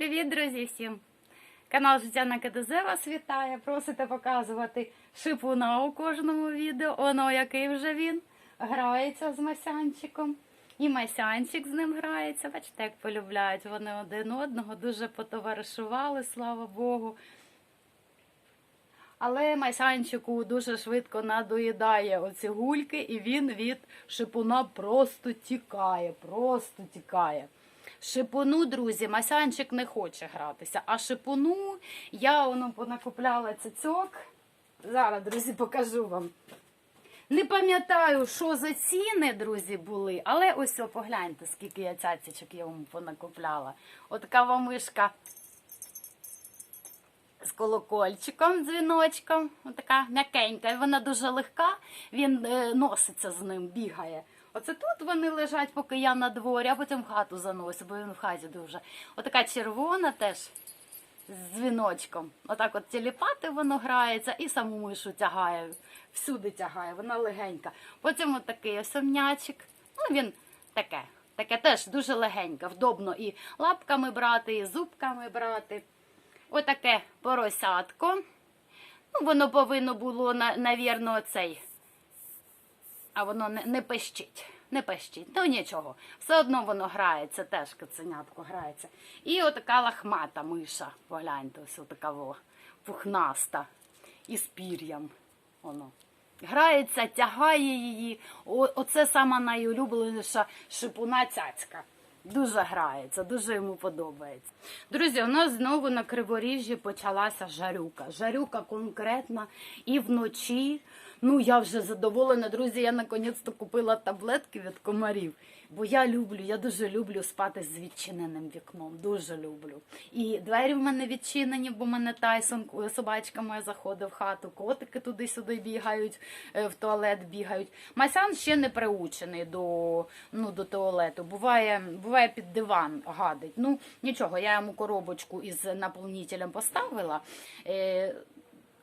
Привіт, друзі, всім! Канал Життя на КДЗ вас вітає. Просите показувати шипуна у кожному відео. Оно який вже він грається з Масянчиком. І Масянчик з ним грається. Бачите, як полюбляють вони один одного, дуже потоваришували, слава Богу. Але Масянчику дуже швидко надоїдає оці гульки, і він від шипуна просто тікає, просто тікає. Шипуну, друзі, Масянчик не хоче гратися. А шипуну я воно понакупляла цицьок. Зараз, друзі, покажу вам. Не пам'ятаю, що за ціни, друзі, були, але ось погляньте, скільки я цяцічок йому понакупляла. Отака вам мишка з колокольчиком, дзвіночком. Отака м'якенька. Вона дуже легка, він е, носиться з ним, бігає. Оце тут вони лежать, поки я на дворі, а потім в хату заносю, бо він в хаті дуже. Отака червона теж з дзвіночком. Отак от тіліпати воно грається і саму мишу тягає, всюди тягає, вона легенька. Потім отакий ось м'ячик. Ну, він таке, таке теж дуже легеньке, вдобно і лапками брати, і зубками брати. Отаке поросятко. Ну, воно повинно було, на- навірно, цей. А воно не, не пищить. Не пищить. Ну нічого. Все одно воно грається, теж каценятко грається. І отака лахмата миша. Погляньте, ось така во, пухнаста. І з пір'ям. Воно. Грається, тягає її. О, оце сама найулюбленіша шипуна цяцька. Дуже грається, дуже йому подобається. Друзі, у нас знову на Криворіжжі почалася жарюка. Жарюка конкретна і вночі. Ну, я вже задоволена, друзі. Я наконець-то купила таблетки від комарів. Бо я люблю, я дуже люблю спати з відчиненим вікном. Дуже люблю. І двері в мене відчинені, бо в мене Тайсон, собачка моя заходить в хату, котики туди-сюди бігають, е, в туалет бігають. Масян ще не приучений до, ну, до туалету. Буває, буває під диван гадить. Ну, нічого, я йому коробочку із наповнителем поставила. Е,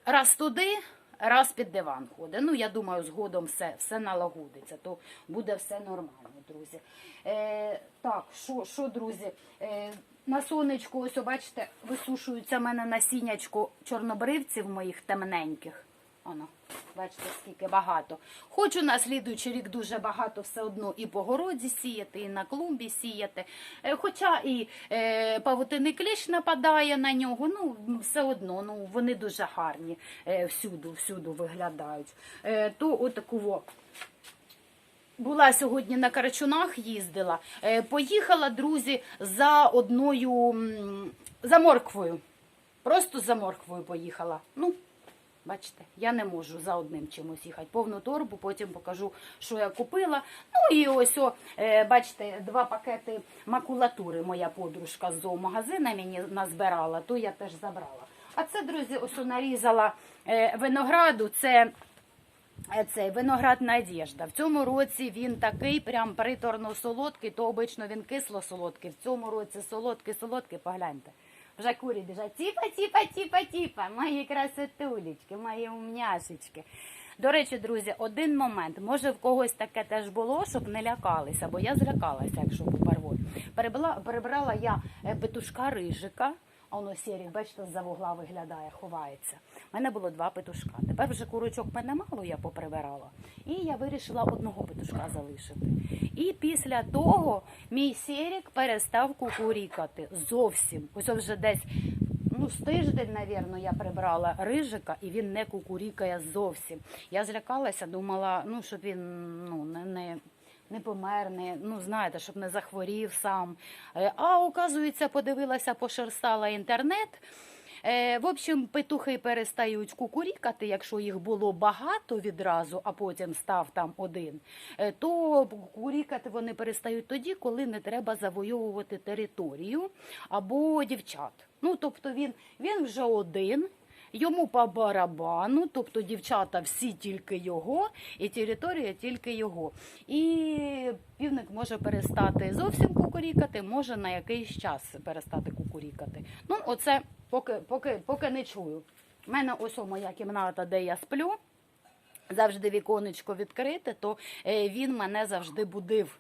раз туди. Раз під диван ходить. Ну, я думаю, згодом все, все налагодиться, то буде все нормально, друзі. Е, так, що, що, друзі? Е, на сонечку, ось, бачите, висушується в мене насіннячко чорнобривців моїх темненьких. Оно, бачите, скільки багато. Хочу на слідуючий рік дуже багато все одно і по городі сіяти, і на клумбі сіяти. Е, Хоча і е, павутинний кліщ нападає на нього, ну все одно ну, вони дуже гарні е, всюду, всюду виглядають. Е, то отаку була сьогодні на Карачунах, їздила. Е, Поїхала, друзі, за одною за морквою. Просто за морквою поїхала. Ну, бачите, я не можу за одним чимось їхати. Повну торбу, потім покажу, що я купила. Ну і ось, о, е, бачите, два пакети макулатури моя подружка з зоомагазина мені назбирала, то я теж забрала. А це, друзі, ось нарізала е, винограду. Це Е, цей виноград Надєжда. В цьому році він такий прям приторно солодкий, то обично він кисло солодкий. В цьому році солодкий, солодкий, погляньте. Вже курі біжать. Тіпа, тіпа, тіпа, тіпа. Мої красотулечки, мої умняшечки. До речі, друзі, один момент. Може в когось таке теж було, щоб не лякалися, бо я злякалася, якщо був. Перебрала, перебрала я е, петушка рижика. А воно сірі, бачите, з-за вугла виглядає, ховається. У мене було два петушка. Тепер вже курочок мене мало, я поприбирала. І я вирішила одного петушка залишити. І після того мій сірік перестав кукурікати зовсім. Ось вже десь ну, з тиждень, навірно, я прибрала рижика, і він не кукурікає зовсім. Я злякалася, думала, ну, щоб він ну, не. не не помер, не, ну знаєте, щоб не захворів сам. Е, А оказується, подивилася, пошерстала інтернет. Е, В общем, петухи перестають кукурікати, якщо їх було багато відразу, а потім став там один, е, то кукурікати вони перестають тоді, коли не треба завойовувати територію або дівчат. Ну, тобто він, він вже один. Йому по барабану, тобто дівчата всі тільки його, і територія тільки його. І півник може перестати зовсім кукурікати, може на якийсь час перестати кукурікати. Ну, оце поки, поки, поки не чую. У мене ось моя кімната, де я сплю. Завжди віконечко відкрите, то е, він мене завжди будив.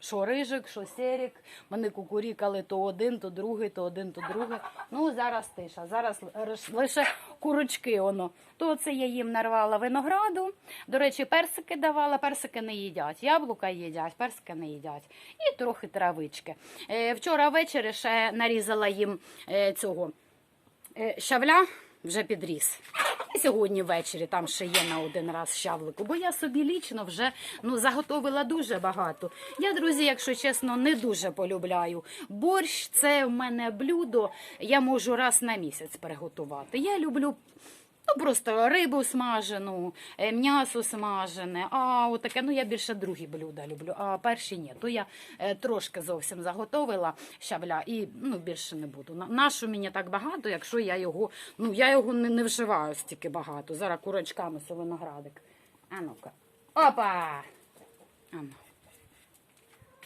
Що рижик, що серік. Вони кукурікали то один, то другий, то один, то другий. Ну, зараз тиша. Зараз лише курочки воно. То це я їм нарвала винограду. До речі, персики давала, персики не їдять. Яблука їдять, персики не їдять. І трохи травички. Е, вчора ввечері ще нарізала їм е, цього е, щавля. Вже підріс. Сьогодні ввечері там ще є на один раз щавлику, бо я собі лічно вже ну, заготовила дуже багато. Я, друзі, якщо чесно, не дуже полюбляю. Борщ це в мене блюдо, я можу раз на місяць приготувати. Я люблю Ну, просто рибу смажену, е, м'ясо смажене, а отаке, ну я більше другі блюда люблю, а перші ні. То я е, трошки зовсім заготовила щавля і ну, більше не буду. На- Нащо мені так багато, якщо я його, ну я його не, не вживаю стільки багато. Зараз курочками солиноградик. А ну-ка. Опа! А ну.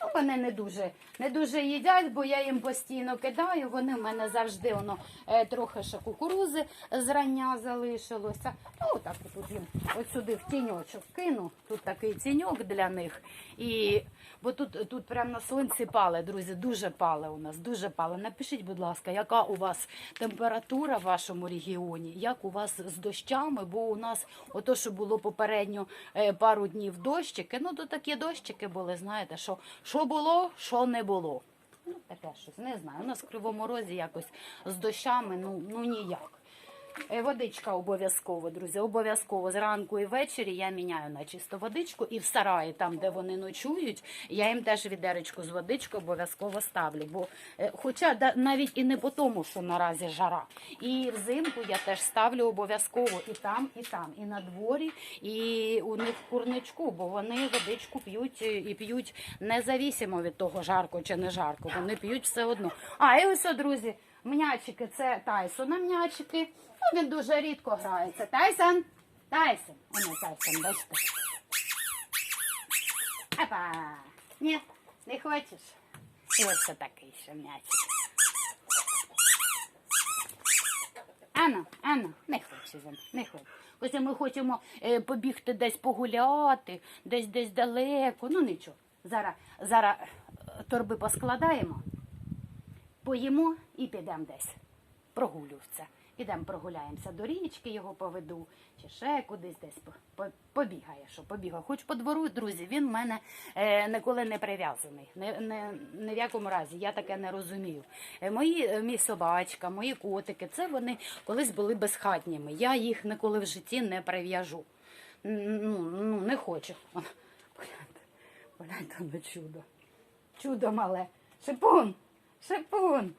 Ну, вони не дуже, не дуже їдять, бо я їм постійно кидаю. Вони в мене завжди воно е, трохи ще кукурузи зрання залишилося. Ну, так тут їм от сюди в тіньочок кину. Тут такий тіньок для них. І, бо тут, тут прямо на сонці пале, друзі, дуже пале у нас, дуже пале. Напишіть, будь ласка, яка у вас температура в вашому регіоні, як у вас з дощами, бо у нас ото, що було попередньо е, пару днів дощики, ну то такі дощики були, знаєте, що, що було, що не було. Ну, таке щось, не знаю. У нас в Кривому Розі якось з дощами, ну, ну ніяк. Е, Водичка обов'язково, друзі, обов'язково зранку і ввечері я міняю на чисту водичку і в сараї, там, де вони ночують, я їм теж відеречку з водичкою обов'язково ставлю. Бо, е, хоча навіть і не по тому, що наразі жара. І взимку я теж ставлю обов'язково і там, і там, і на дворі, і у них в курничку, бо вони водичку п'ють е, і п'ють независимо від того, жарко чи не жарко. Вони п'ють все одно. А, і ось, друзі. М'ячики це Тайсона м'ячики. Ну, він дуже рідко грається. Тайсон! Тайсон! О, не Тайсон, бачите. Опа! Ні, не хочеш? І ось це такий ще м'ячик. Ану, ану, не хоче він, не хоче. Ось ми хочемо е, побігти десь погуляти, десь десь далеко. Ну нічого. Зараз, зараз торби поскладаємо поїмо і підемо десь. Прогулювся. Підемо прогуляємося до річки, його поведу, чи ще кудись десь по- по- побігає, що побігає. Хоч по двору, друзі, він в мене е, ніколи не прив'язаний. Не, не, ні в якому разі, я таке не розумію. Е, мої, е, мій собачка, мої котики, це вони колись були безхатніми. Я їх ніколи в житті не прив'яжу. Ну, ну, не хочу. Погляньте, погляньте на чудо. Чудо мале. Шипун! Шипун!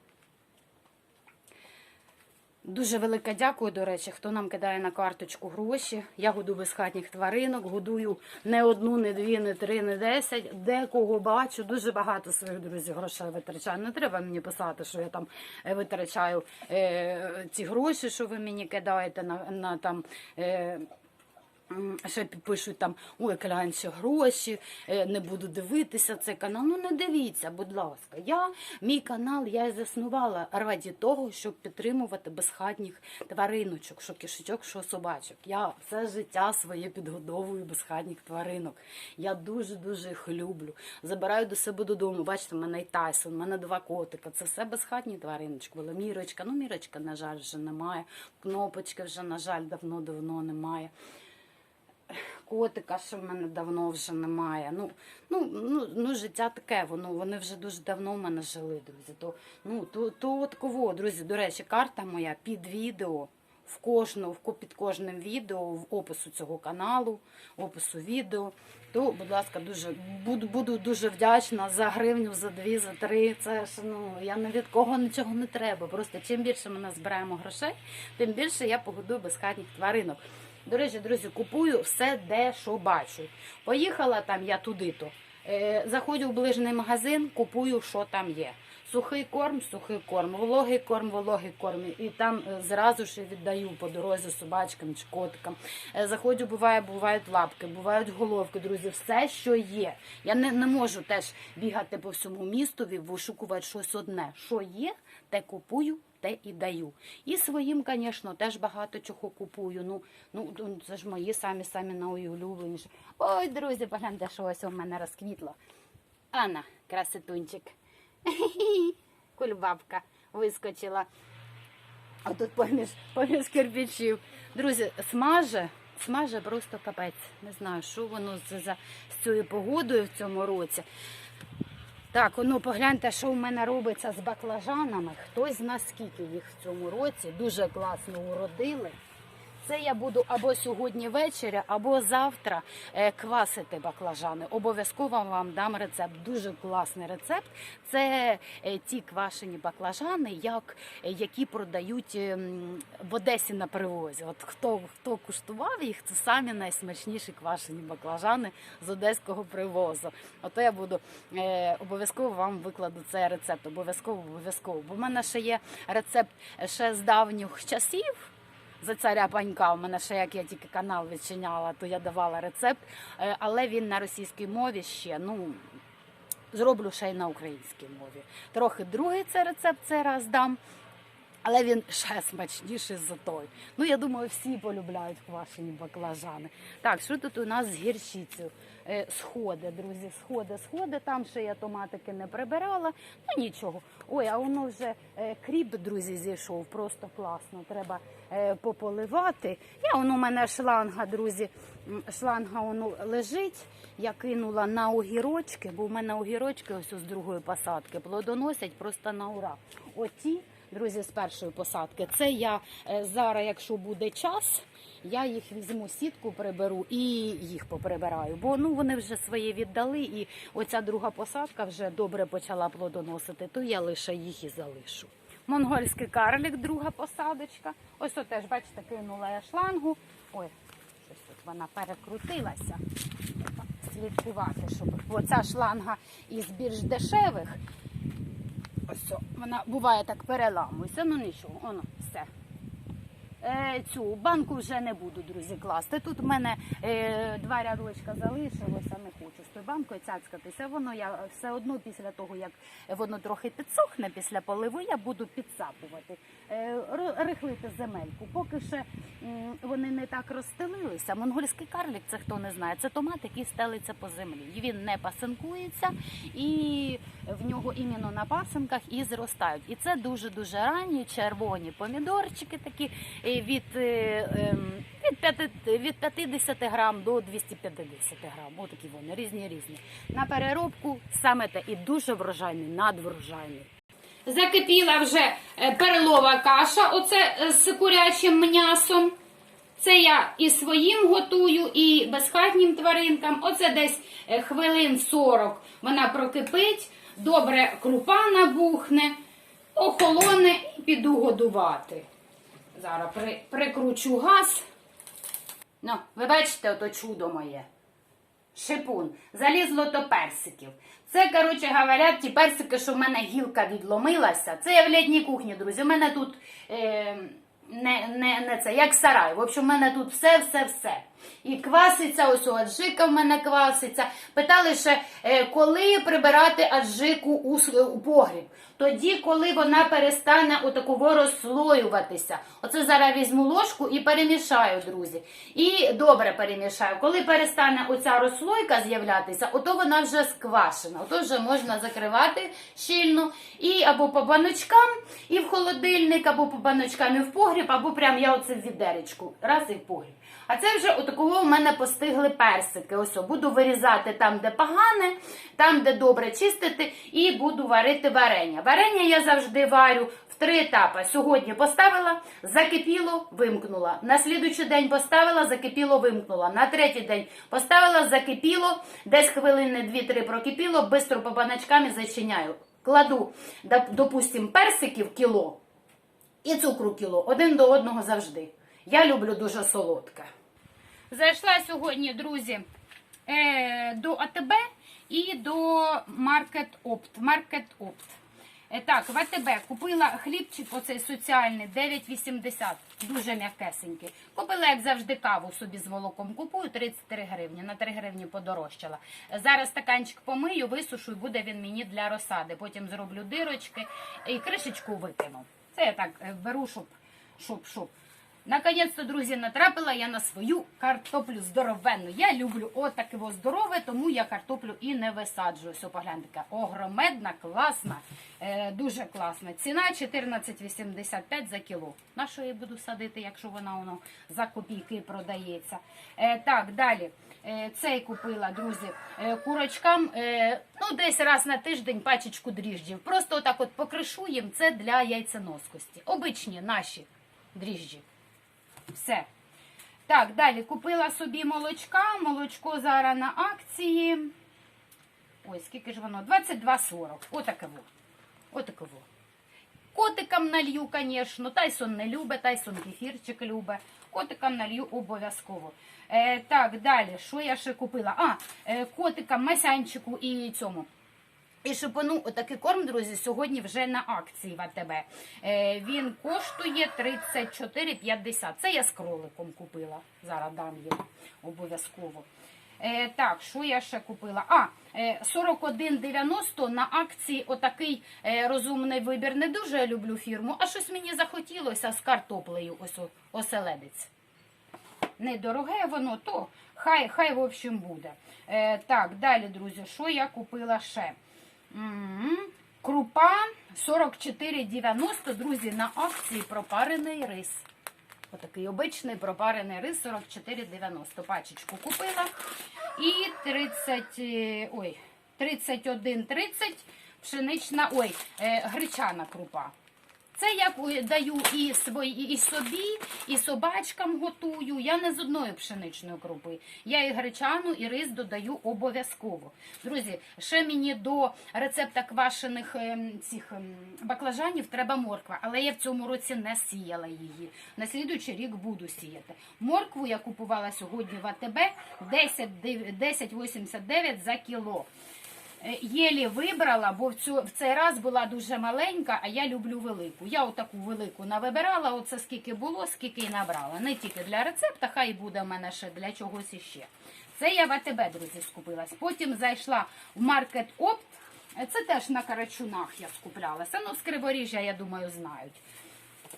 Дуже велике дякую, до речі, хто нам кидає на карточку гроші. Я годую безхатніх тваринок, годую не одну, не дві, не три, не десять. Декого бачу, дуже багато своїх друзів грошей витрачаю. Не треба мені писати, що я там е, витрачаю е, ці гроші, що ви мені кидаєте на, на там. Е, Ще пишуть там, ой, гляньте гроші, е, не буду дивитися цей канал. Ну не дивіться, будь ласка. Я, мій канал я і заснувала раді того, щоб підтримувати безхатніх твариночок, що кишечок, що собачок. Я все життя своє підгодовую безхатніх тваринок. Я дуже-дуже їх люблю. Забираю до себе додому. Бачите, в мене і Тайсон, в мене два котика. Це все безхатні твариночки. Була Мірочка. Ну, Мірочка, на жаль, вже немає. Кнопочки вже, на жаль, давно-давно немає котика, що в мене давно вже немає. Ну, ну, ну, ну життя таке, воно вони вже дуже давно в мене жили, друзі. То, ну, то, то от кого, друзі, до речі, карта моя під відео. В кожну, під кожним відео, в опису цього каналу, опису відео. То, будь ласка, дуже буду, буду дуже вдячна за гривню, за дві, за три. Це ж ну я ні від кого нічого не треба. Просто чим більше ми назбираємо грошей, тим більше я погодую безхатніх тваринок. До речі, друзі, купую все, де що бачу. Поїхала там я туди-то. Е, заходжу в ближній магазин, купую, що там є. Сухий корм, сухий корм, вологий корм, вологий корм. І там е, зразу ж віддаю по дорозі собачкам чи котикам. Е, Заходжу, буває, бувають лапки, бувають головки, друзі, все, що є. Я не, не можу теж бігати по всьому містові, вишукувати щось одне. Що є, те купую, те і даю. І своїм, звісно, теж багато чого купую. Ну, ну ну, це ж мої самі самі найулюбленіші. Ой, друзі, погляньте, що ось у мене розквітло. Ана, красотунчик. Кульбабка вискочила. А тут поміж, поміж кирпичів. Друзі, смаже, смаже просто капець. Не знаю, що воно за, з цією погодою в цьому році. Так, ну погляньте, що в мене робиться з баклажанами. Хтось зна скільки їх в цьому році. Дуже класно уродили. Це я буду або сьогодні ввечері, або завтра е, квасити баклажани. Обов'язково вам дам рецепт. Дуже класний рецепт. Це е, ті квашені баклажани, як, е, які продають ем, в Одесі на привозі. От хто, хто куштував їх, це самі найсмачніші квашені баклажани з одеського привозу. Ото я буду обов'язково вам викладу цей рецепт. Обов'язково, обов'язково. Бо в мене ще є рецепт ще з давніх часів за царя панька. У мене ще як я тільки канал відчиняла, то я давала рецепт, Е, але він на російській мові ще. Ну зроблю ще й на українській мові. Трохи другий це рецепт цей раз дам. Але він ще смачніший за той. Ну, я думаю, всі полюбляють квашені баклажани. Так, що тут у нас з гірчицею? Е, сходи, друзі, сходи, сходи. Там ще я томатики не прибирала. Ну нічого. Ой, а воно вже е, кріп, друзі, зійшов. Просто класно. Треба е, пополивати. Я воно у мене шланга, друзі. Шланга воно лежить. Я кинула на огірочки, бо в мене огірочки ось з другої посадки плодоносять просто на ура. Оті друзі, з першої посадки. Це я зараз, якщо буде час, я їх візьму сітку, приберу і їх поприбираю. Бо ну вони вже своє віддали, і оця друга посадка вже добре почала плодоносити, то я лише їх і залишу. Монгольський карлик, друга посадочка. Ось теж, бачите, кинула я шлангу. Ой, щось тут вона перекрутилася. Слідкувати, щоб бо ця шланга із більш дешевих. Ось вона буває так переламується, ну нічого, воно все. Е, цю банку вже не буду, друзі, класти. Тут в мене е, два рядочка залишилося, не хочу з тою банкою цяцькатися. Воно я все одно після того, як воно трохи підсохне після поливу, я буду підсапувати, е, рихлити земельку. Поки ще вони не так розстелилися. Монгольський карлік, це хто не знає, це томат, який стелиться по землі. Він не пасинкується і в нього іменно на пасинках і зростають. І це дуже-дуже ранні червоні помідорчики такі е, від, е, ем, від, п'яти- від 50 грам до 250 грам. Отакі вони різні різні. На переробку саме те і дуже врожайний, надврожайний. Закипіла вже е, перлова каша, оце з курячим м'ясом. Це я і своїм готую, і безхатнім тваринкам. Оце десь хвилин 40 вона прокипить, добре крупа набухне, охолоне і піду годувати. Зараз при, прикручу газ. Ну, ви бачите, ото чудо моє. Шипун. Залізло до персиків. Це, коротше говоря, ті персики, що в мене гілка відломилася. Це я в літній кухні, друзі. У мене тут е, не, не, не це, як сарай. В общем, у мене тут все, все, все. І кваситься, ось у аджика в мене кваситься. Питали ще, е, коли прибирати аджику у, погріб. Тоді, коли вона перестане отаково розслоюватися. Оце зараз візьму ложку і перемішаю, друзі. І добре перемішаю. Коли перестане оця розслойка з'являтися, ото вона вже сквашена. Ото вже можна закривати щільно і або по баночкам, і в холодильник, або по баночкам і в погріб, або прям я оце в відеречку. Раз і в погріб. А це вже отакого у мене постигли персики. Ось буду вирізати там, де погане, там, де добре чистити, і буду варити варення. Варення я завжди варю в три етапи. Сьогодні поставила, закипіло, вимкнула. На слідуючий день поставила, закипіло, вимкнула. На третій день поставила, закипіло, десь хвилини 2-3 прокипіло, бистро по баночкам і зачиняю. Кладу, доп- допустим, персиків кіло і цукру кіло. Один до одного завжди. Я люблю дуже солодке. Зайшла сьогодні, друзі, е, до АТБ і до Market Opt. Market Opt. Е, так, в АТБ купила хлібчик оцей соціальний 9,80. Дуже м'якесенький. Купила, як завжди, каву собі з молоком. Купую 33 гривні. На 3 гривні подорожчала. Зараз стаканчик помию, висушу і буде він мені для розсади. Потім зроблю дирочки і кришечку викину. Це я так е, беру, щоб, щоб. Наконець-то, друзі, натрапила я на свою картоплю здоровенну. Я люблю отаке во здорове, тому я картоплю і не висаджую. Ось погляньте, така огромедна, класна, е, дуже класна. Ціна 14,85 за кіло. На що я буду садити, якщо вона воно за копійки продається? Е, так, далі. Е, Цей купила, друзі, е, курочкам е, ну, десь раз на тиждень пачечку дріжджів. Просто отак от покришуємо. Це для яйценоскості. Обичні наші дріжджі. Все. Так, далі купила собі молочка. Молочко зараз на акції. Ой, скільки ж воно? 22,40. Отаке во. Отаке во. Котикам налью, звісно. Тайсон не любить, Тайсон кефірчик любить. Котикам налью обов'язково. Е, так, далі, що я ще купила? А, е, котикам, масянчику і цьому. І шипану отакий корм, друзі, сьогодні вже на акції в АТБ. Е, він коштує 34,50. Це я з кроликом купила. Зараз дам їм обов'язково. Е, так, що я ще купила? А, е, 41,90 на акції отакий е, розумний вибір. Не дуже я люблю фірму, а щось мені захотілося з картоплею ось оселедець. Недороге воно, то хай, хай в общем буде. Е, так, далі, друзі, що я купила ще? Крупа 44,90, друзі, на акції пропарений рис. Отакий обичний пропарений рис 44,90. Пачечку купила. І 30, е, ой, 31,30 пшенична, ой, е, гречана крупа. Це я даю і свої, і собі, і собачкам готую. Я не з одної пшеничної крупи. Я і гречану, і рис додаю обов'язково. Друзі, ще мені до рецепта квашених ем, цих ем, баклажанів треба морква, але я в цьому році не сіяла її. На слідуючий рік буду сіяти. Моркву я купувала сьогодні в АТБ 10 10,89 за кіло. Е, Єлі вибрала, бо в, цю, в цей раз була дуже маленька, а я люблю велику. Я отаку велику навибирала, оце скільки було, скільки й набрала. Не тільки для рецепта, хай буде в мене ще для чогось іще. Це я в АТБ, друзі, скупилась. Потім зайшла в Маркет Опт. Це теж на Карачунах я скуплялася. Ну, з Криворіжжя, я думаю, знають.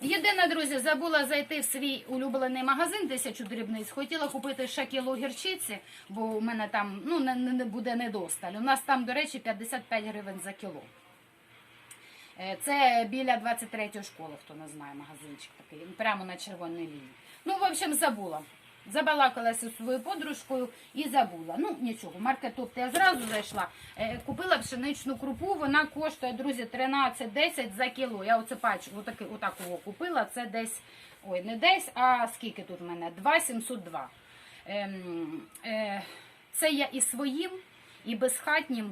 Єдине, друзі, забула зайти в свій улюблений магазин тисячу дрібниць. Хотіла купити ще кіло гірчиці, бо у мене там ну, не, не буде недосталь. У нас там, до речі, 55 гривень за кіло. Е, Це біля 23-ї школи, хто не знає, магазинчик такий, прямо на червоній лінії. Ну, в общем, забула. Забалакалася своєю подружкою і забула. Ну, нічого, маркетоп я зразу зайшла. Е, Купила пшеничну крупу, вона коштує, друзі, 13-10 за кіло. Я оце пачку, отаки, отаку купила, це десь, ой, не десь, а скільки тут в мене? 2,702. Ем, е, це я і своїм, і безхатнім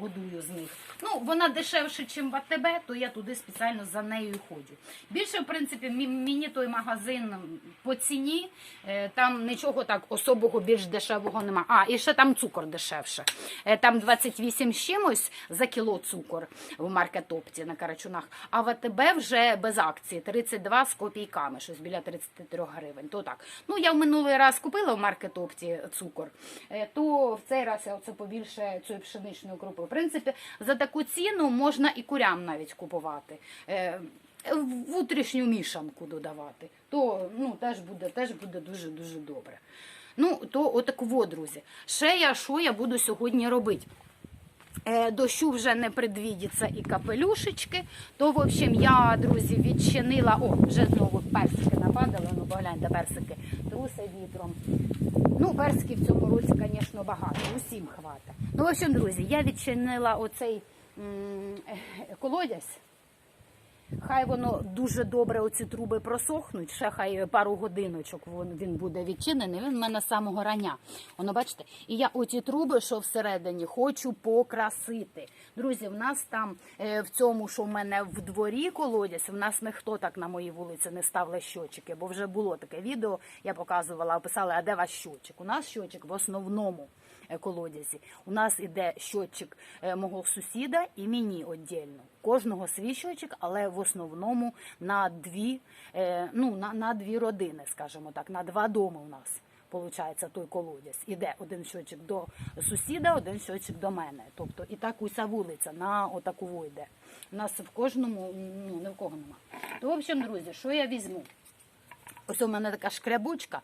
годую з них. Ну, вона дешевше, ніж в АТБ, то я туди спеціально за нею і ходжу. Більше, в принципі, мені той магазин по ціні, е, там нічого так особого більш дешевого нема. А, і ще там цукор дешевше. Е, Там 28 з чимось за кіло цукор в маркетопті на Карачунах, а в АТБ вже без акції 32 з копійками, щось біля 33 гривень. То так. Ну, я в минулий раз купила в маркетопті цукор, е, то в цей раз я оце побільше цієї пшеничної крупи. В принципі, за таку ціну можна і курям навіть купувати. Е, Внутрішню мішанку додавати, то ну, теж буде теж буде дуже дуже добре. Ну, то отаково, друзі. Ще я що я буду сьогодні робити? Е, Дощу вже не предвідіться і капелюшечки. То, в общем, я, друзі, відчинила. О, вже знову персики нападали. Ну, погляньте, персики труси вітром. Ну, персиків в цьому році, звісно, багато, усім хватить. Ну, в общем, друзі, я відчинила оцей колодязь. Хай воно дуже добре, оці труби просохнуть, ще хай пару годиночок він буде відчинений. Він в мене з самого рання. Воно бачите, і я оці труби, що всередині, хочу покрасити. Друзі, в нас там е, в цьому, що в мене в дворі колодязь, в нас ніхто так на моїй вулиці не ставили щочики, бо вже було таке відео, я показувала, описала, а де ваш щочик? У нас щочик в основному колодязі. У нас іде щотчик е, мого сусіда і мені віддільно. Кожного свій щотчик, але в основному на дві, е, ну, на, на дві родини, скажімо так, на два доми у нас. Получається той колодязь. Іде один щочик до сусіда, один щочик до мене. Тобто і так уся вулиця на отаку йде. У нас в кожному, ну, ні в кого нема. То, в общем, друзі, що я візьму? Ось у мене така шкрябучка.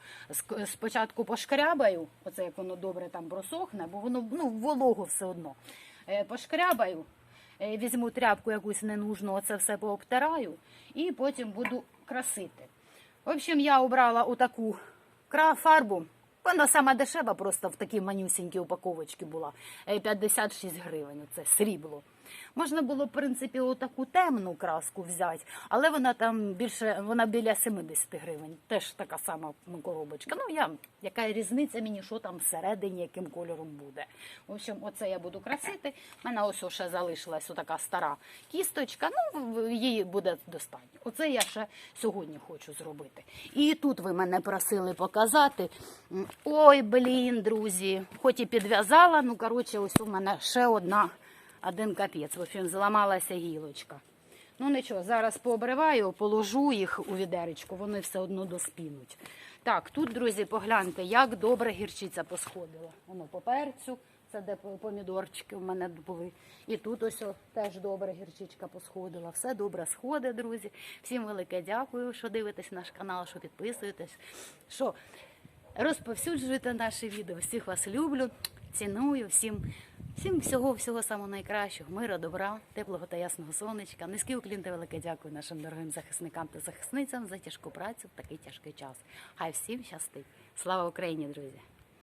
Спочатку пошкрябаю, оце як воно добре там просохне, бо воно ну, вологу все одно. Е, Пошкрябаю, е, візьму тряпку якусь ненужну, оце все пообтираю і потім буду красити. В общем, я обрала отаку фарбу. Вона сама дешева, просто в такій манюсінькій упаковочці була. Е, 56 гривень, це срібло. Можна було, в принципі, отаку темну краску взяти, але вона там більше, вона біля 70 гривень. Теж така сама коробочка. Ну, я, яка різниця мені, що там всередині, яким кольором буде. В общем, оце я буду красити. У мене ось ще залишилась отака стара кісточка. Ну, її буде достатньо. Оце я ще сьогодні хочу зробити. І тут ви мене просили показати. Ой, блін, друзі, хоч і підв'язала, ну коротше, ось у мене ще одна, один капець. В общем, зламалася гілочка. Ну нічого, зараз пообриваю, положу їх у відеречку, вони все одно доспінуть. Так, тут, друзі, погляньте, як добре гірчиця посходила. Воно по перцю, це де помідорчики в мене були. І тут ось теж добре гірчичка посходила. Все добре сходить, друзі. Всім велике дякую, що дивитесь наш канал, що підписуєтесь. Що розповсюджуєте наші відео. Всіх вас люблю, ціную, всім, всім всього, всього самого найкращого, мира, добра, теплого та ясного сонечка. Низький уклін та велике дякую нашим дорогим захисникам та захисницям за тяжку працю в такий тяжкий час. Хай всім щастить. Слава Україні, друзі!